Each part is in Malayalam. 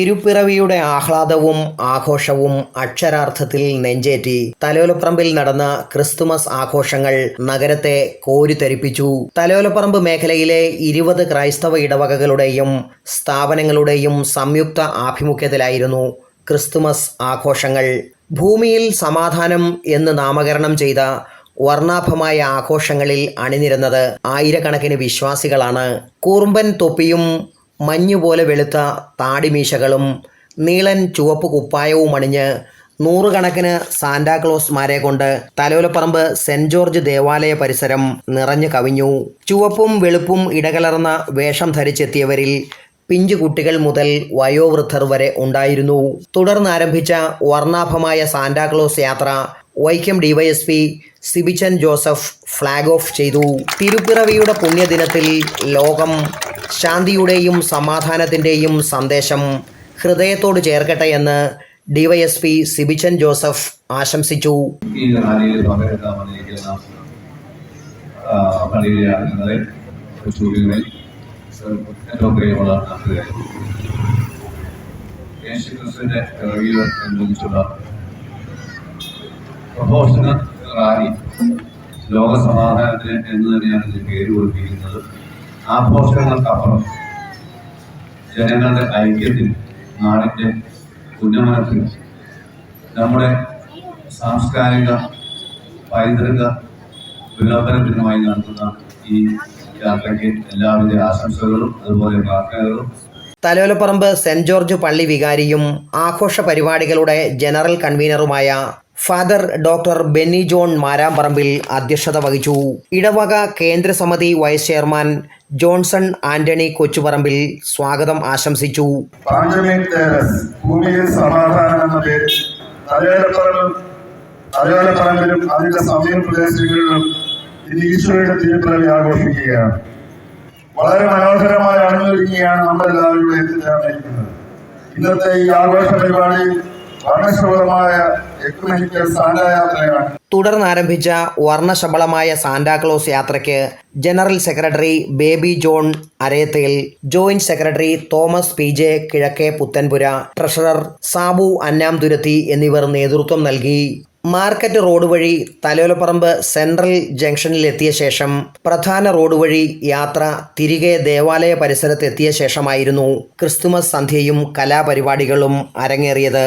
തിരുപ്പിറവിയുടെ ആഹ്ലാദവും ആഘോഷവും അക്ഷരാർത്ഥത്തിൽ നെഞ്ചേറ്റി തലോലപ്പറമ്പിൽ നടന്ന ക്രിസ്തുമസ് ആഘോഷങ്ങൾ നഗരത്തെ കോരിത്തരിപ്പിച്ചു. തലോലപ്പറമ്പ് മേഖലയിലെ ഇരുപത് ക്രൈസ്തവ ഇടവകകളുടെയും സ്ഥാപനങ്ങളുടെയും സംയുക്ത ആഭിമുഖ്യത്തിലായിരുന്നു ക്രിസ്തുമസ് ആഘോഷങ്ങൾ. ഭൂമിയിൽ സമാധാനം എന്ന് നാമകരണം ചെയ്ത വർണാഭമായ ആഘോഷങ്ങളിൽ അണിനിരന്നത് ആയിരക്കണക്കിന് വിശ്വാസികളാണ്. കൂർമ്പൻ തൊപ്പിയും മഞ്ഞുപോലെ വെളുത്ത താടിമീശകളും നീളൻ ചുവപ്പ് കുപ്പായവും അണിഞ്ഞ് നൂറുകണക്കിന് സാന്റാക്ലോസ്മാരെ കൊണ്ട് തലോലപ്പറമ്പ് സെന്റ് ജോർജ് ദേവാലയ പരിസരം നിറഞ്ഞു കവിഞ്ഞു. ചുവപ്പും വെളുപ്പും ഇടകലർന്ന വേഷം ധരിച്ചെത്തിയവരിൽ പിഞ്ചു കുട്ടികൾ മുതൽ വയോവൃദ്ധർ വരെ ഉണ്ടായിരുന്നു. തുടർന്ന് ആരംഭിച്ച വർണാഭമായ സാന്റാക്ലോസ് യാത്ര Vaikom DYSP Sibichan Joseph flag off ചെയ്തു. തിരുപ്പിറവിയുടെ പുണ്യദിനത്തിൽ ലോകം ശാന്തിയുടെയും സമാധാനത്തിന്റെയും സന്ദേശം ഹൃദയത്തോട് ചേർക്കട്ടെ എന്ന് ഡിവൈഎസ്പി സിബിച്ചൻ ജോസഫ് ആശംസിച്ചു. ലോകസമാധാനത്തിന് എന്ന് തന്നെയാണ് ഇതിന് പേര് കൊടുത്തിരിക്കുന്നത്. ആഘോഷങ്ങൾക്കപ്പുറം ജനങ്ങളുടെ ഐക്യത്തിന് നാടിന്റെ ഉന്നമനത്തിന് നമ്മുടെ സാംസ്കാരിക പൈതൃക വിളംബരത്തിനുമായി നടത്തുന്ന ഈ യാത്രയ്ക്ക് എല്ലാവിധ ആശംസകളും അതുപോലെ പ്രാർത്ഥനകളും. തലോലപ്പറമ്പ് സെന്റ് ജോർജ് പള്ളി വികാരിയും ആഘോഷ പരിപാടികളുടെ general കൺവീനറുമായ father doctor Benny John Maramparambil അധ്യക്ഷത വഹിച്ചു. ഇടവക കേന്ദ്രസമിതി vice chairman Johnson Antony Kochuparambil സ്വാഗതം ആശംസിച്ചു. വളരെ മനോഹരമായ അണിഞ്ഞൊരുങ്ങിയാണ് നമ്മളെല്ലാവരും ഇന്നത്തെ ഈ ആഘോഷ പരിപാടിയിൽ സാന്തായാത്രയാണ് തുടർന്ന് ആരംഭിച്ച വർണശബളമായ സാന്റാക്ലോസ് യാത്രയ്ക്ക് general secretary Baby John Arethayil joint secretary Thomas P J Kizhakke Puthenpura treasurer Sabu അന്നാംതുരത്തി എന്നിവർ നേതൃത്വം നൽകി. മാർക്കറ്റ് റോഡ് വഴി തലോലപ്പറമ്പ് സെൻട്രൽ ജംഗ്ഷനിലെത്തിയ ശേഷം പ്രധാന റോഡ് വഴി യാത്ര തിരികെ ദേവാലയ പരിസരത്തെത്തിയ ശേഷമായിരുന്നു ക്രിസ്തുമസ് സന്ധ്യയും കലാപരിപാടികളും അരങ്ങേറിയത്.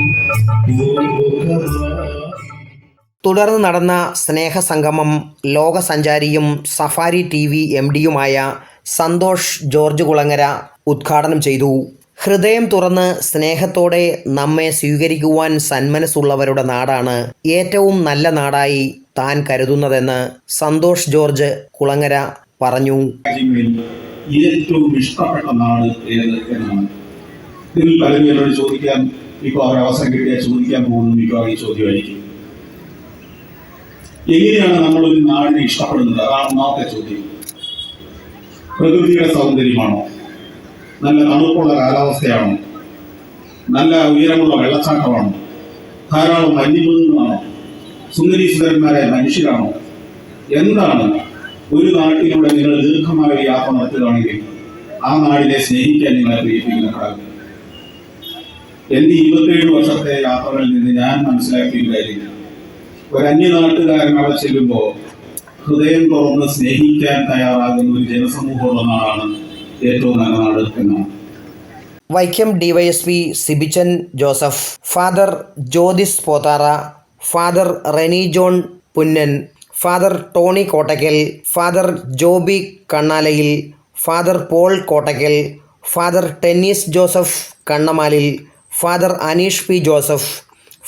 തുടർന്ന് നടന്ന സ്നേഹസംഗമം ലോകസഞ്ചാരിയും സഫാരി ടി വി എം ഡിയുമായ സന്തോഷ് ജോർജ് കുളങ്ങര ഉദ്ഘാടനം ചെയ്തു. ഹൃദയം തുറന്ന് സ്നേഹത്തോടെ നമ്മെ സ്വീകരിക്കുവാൻ സന്മനസ്സുള്ളവരുടെ നാടാണ് ഏറ്റവും നല്ല നാടായി താൻ കരുതുന്നതെന്ന് സന്തോഷ് ജോർജ് കുളങ്ങര പറഞ്ഞു. ഏറ്റവും ഇഷ്ടപ്പെട്ട നാട് ഇതിൽ പലരും എന്നോട് ചോദിക്കാൻ ഇപ്പോൾ അവർ അവസരം കിട്ടിയാൽ ചോദിക്കാൻ പോകുന്നു മിക്കവാറും ഈ ചോദ്യമായിരിക്കും. എങ്ങനെയാണ് നമ്മൾ ഒരു നാടിനെ ഇഷ്ടപ്പെടുന്നത്? അതാണ് ഒന്നാമത്തെ ചോദ്യം. പ്രകൃതിയുടെ സൗന്ദര്യമാണോ? നല്ല തണുപ്പുള്ള കാലാവസ്ഥയാണോ? നല്ല ഉയരമുള്ള വെള്ളച്ചാട്ടമാണോ? ധാരാളം വന്യമൃഗങ്ങളാണോ? സുന്ദരീശ്വരന്മാരായ മനുഷ്യരാണോ? എന്താണ് ഒരു നാട്ടിലൂടെ നിങ്ങൾ ദീർഘമായ യാത്ര നടത്തുകയാണെങ്കിൽ ആ നാടിനെ സ്നേഹിക്കാൻ നിങ്ങളെ പ്രേരിപ്പിക്കുന്ന ഘടകം? എന്റെ ഇരുപത്തിയേഴ് വർഷത്തെ യാത്രകളിൽ നിന്ന് ഞാൻ മനസ്സിലാക്കിയ ഒരു കാര്യം ഒരു അന്യനാട്ടുകാരൻ അവിടെ ചെല്ലുമ്പോൾ ഹൃദയം തുറന്ന് സ്നേഹിക്കാൻ തയ്യാറാകുന്ന ഒരു ജനസമൂഹമുള്ള നാടാണ് ഏറ്റവും നല്ല നാട് എന്നാണ്. Vaikom DYSP Sibichan Joseph father Jyothis Pothara father Reni John Punnan father Tony Kottakkal father Joby Kannalayil father Paul Kottakkal father Tennis Joseph Kannamalil father Aneesh P Joseph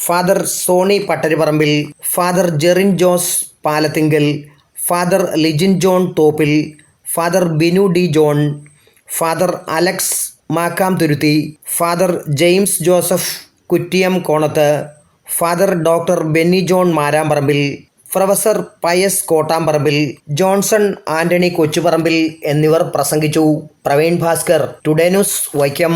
father Sony Pattariparambil father Jerin Jose Palathinkal father Lijin John Thoppil father Binu D John father Alex Makkam Thuruthi father James Joseph Kuttiyam Konath father doctor Benny John Maramparambil professor Pius Kottamparambil Johnson Antony Kochuparambil എന്നിവർ പ്രസംഗിച്ചു. Praveen Bhaskar today news Vaikom.